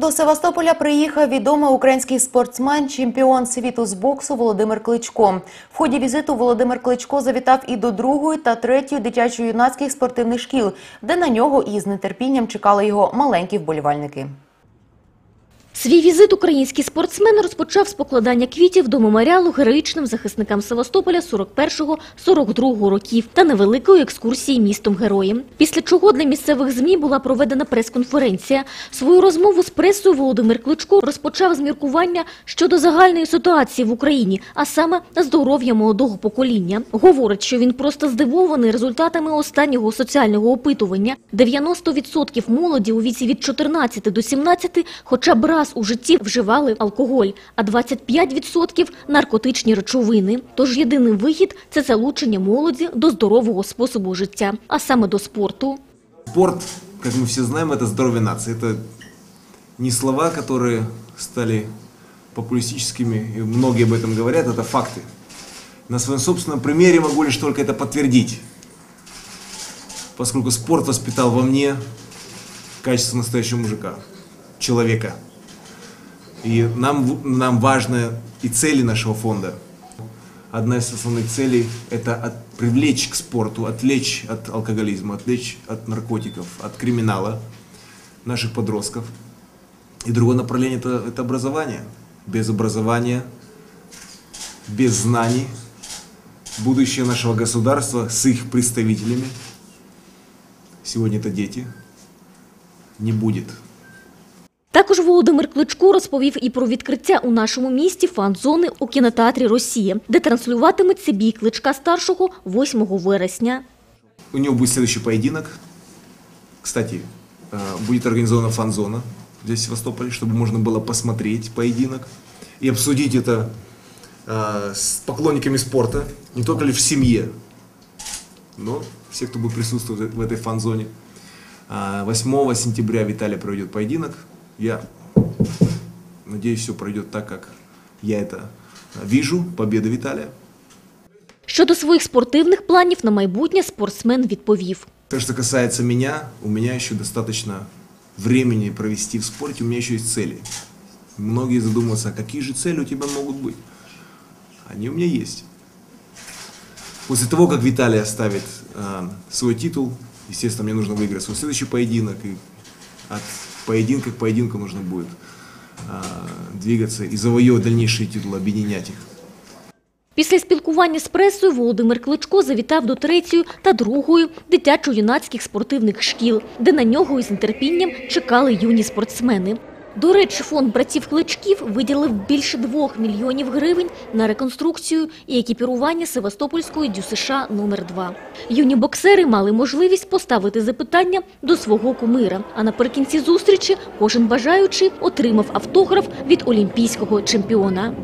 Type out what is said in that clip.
До Севастополя приїхав відомий український спортсмен, чемпіон світу з боксу Володимир Кличко. В ході візиту Володимир Кличко завітав і до другої та третьої дитячо-юнацьких спортивних шкіл, де на нього із нетерпінням чекали його маленькі вболівальники. Свій візит український спортсмен розпочав з покладання квітів до меморіалу героїчним захисникам Севастополя 41-42 років та невеликої екскурсії містом героєм. Після чого для місцевих ЗМІ була проведена прес-конференція. Свою розмову з пресою Володимир Кличко розпочав з міркування щодо загальної ситуації в Україні, а саме здоров'я молодого покоління. Говорить, що він просто здивований результатами останнього соціального опитування. 90% молоді у віці від 14 до 17 хоча б раз у житті вживали алкоголь, а 25% – наркотичні речовини. Тож єдиний вихід – це залучення молоді до здорового способу життя, а саме до спорту. Спорт, как мы все знаем, это здоровье нации. Это не слова, которые стали популистическими, и многие об этом говорят, это факты. На своем собственном примере могу лишь только это подтвердить. Поскольку спорт воспитал во мне качество настоящего мужика, человека. И нам, нам важно и цели нашего фонда. Одна из основных целей – это от- привлечь к спорту, отвлечь от алкоголизма, отвлечь от наркотиков, от криминала наших подростков. И другое направление это, – это образование. Без образования, без знаний, будущее нашего государства с их представителями, сегодня это дети, не будет. Також Володимир Кличко розповів і про відкриття у нашому місті фан-зони у кінотеатрі «Росія», де транслюватиметься бій Кличка старшого 8 вересня. У него будет следующий поединок. Кстати, э, будет организована фан-зона здесь, в Севастополе, чтобы можно было посмотреть поединок и обсудить это э, с поклонниками спорта, не только лишь в семье, но все, кто будет присутствовать в этой фан-зоне. А, 8 сентября Виталий проведет поединок. Я надеюсь, все пройдет так, как я это э, вижу. Победа Виталия. Щодо своїх спортивних планів на майбутнє спортсмен відповів. То, что касается меня, у меня еще достаточно времени провести в спорте, у меня еще есть цели. Многие задумываются, а какие же цели у тебя могут быть? Они у меня есть. После того, как Виталий оставит э, свой титул, естественно, мне нужно выиграть свой следующий поединок, и от поединка к поединку нужно будет э, двигаться и завоевывать дальнейшие титулы, объединять их. Після спілкування з пресою Володимир Кличко завітав до третьої та другої дитячо-юнацьких спортивних шкіл, де на нього із нетерпінням чекали юні спортсмени. До речі, фонд братів Кличків виділив більше двох мільйонів гривень на реконструкцію і екіпірування Севастопольської ДЮСШ номер 2 Юні боксери мали можливість поставити запитання до свого кумира. А наприкінці зустрічі кожен бажаючий отримав автограф від олімпійського чемпіона.